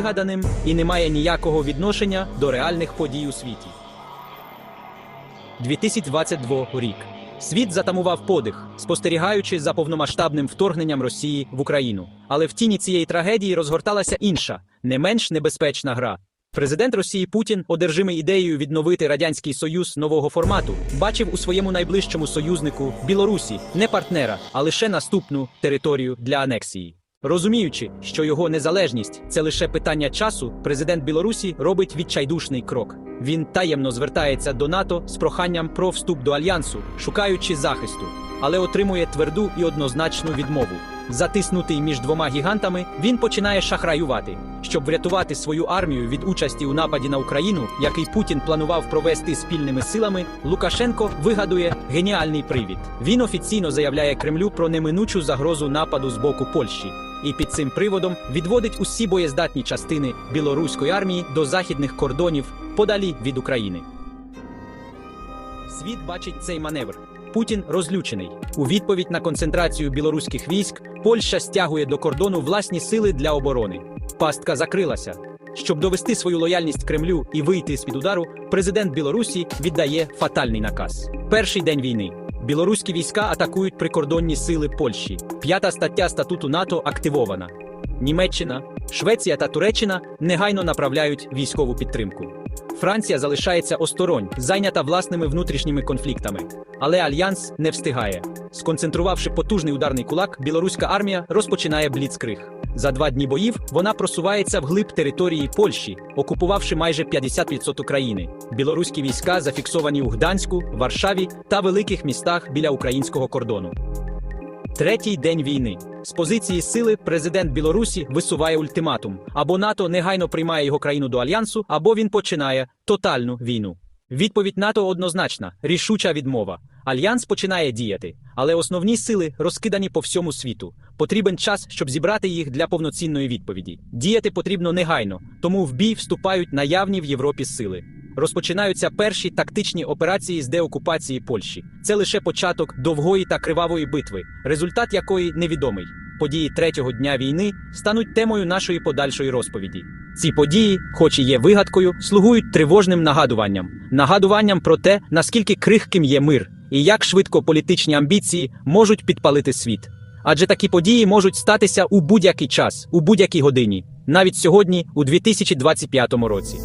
вигаданим і не має ніякого відношення до реальних подій у світі. 2022 рік. Світ затамував подих, спостерігаючи за повномасштабним вторгненням Росії в Україну. Але в тіні цієї трагедії розгорталася інша, не менш небезпечна гра. Президент Росії Путін, одержимий ідеєю відновити радянський союз нового формату, бачив у своєму найближчому союзнику Білорусі не партнера, а лише наступну територію для анексії. Розуміючи, що його незалежність це лише питання часу, президент Білорусі робить відчайдушний крок. Він таємно звертається до НАТО з проханням про вступ до альянсу, шукаючи захисту, але отримує тверду і однозначну відмову. Затиснутий між двома гігантами, він починає шахраювати, щоб врятувати свою армію від участі у нападі на Україну, який Путін планував провести спільними силами. Лукашенко вигадує геніальний привід. Він офіційно заявляє Кремлю про неминучу загрозу нападу з боку Польщі, і під цим приводом відводить усі боєздатні частини білоруської армії до західних кордонів подалі від України. Світ бачить цей маневр. Путін розлючений. У відповідь на концентрацію білоруських військ Польща стягує до кордону власні сили для оборони. Пастка закрилася. Щоб довести свою лояльність Кремлю і вийти з під удару, президент Білорусі віддає фатальний наказ. Перший день війни. Білоруські війська атакують прикордонні сили Польщі. П'ята стаття статуту НАТО активована. Німеччина, Швеція та Туреччина негайно направляють військову підтримку. Франція залишається осторонь, зайнята власними внутрішніми конфліктами. Але альянс не встигає. Сконцентрувавши потужний ударний кулак, білоруська армія розпочинає бліцкриг. За два дні боїв вона просувається вглиб території Польщі, окупувавши майже 50% країни. Білоруські війська зафіксовані у Гданську, Варшаві та великих містах біля українського кордону. Третій день війни. З позиції сили президент Білорусі висуває ультиматум: або НАТО негайно приймає його країну до альянсу, або він починає тотальну війну. Відповідь НАТО однозначна, рішуча відмова. Альянс починає діяти, але основні сили розкидані по всьому світу. Потрібен час, щоб зібрати їх для повноцінної відповіді. Діяти потрібно негайно, тому в бій вступають наявні в Європі сили. Розпочинаються перші тактичні операції з деокупації Польщі. Це лише початок довгої та кривавої битви, результат якої невідомий. Події третього дня війни стануть темою нашої подальшої розповіді. Ці події, хоч і є вигадкою, слугують тривожним нагадуванням, нагадуванням про те, наскільки крихким є мир, і як швидко політичні амбіції можуть підпалити світ. Адже такі події можуть статися у будь-який час, у будь-якій годині, навіть сьогодні, у 2025 році.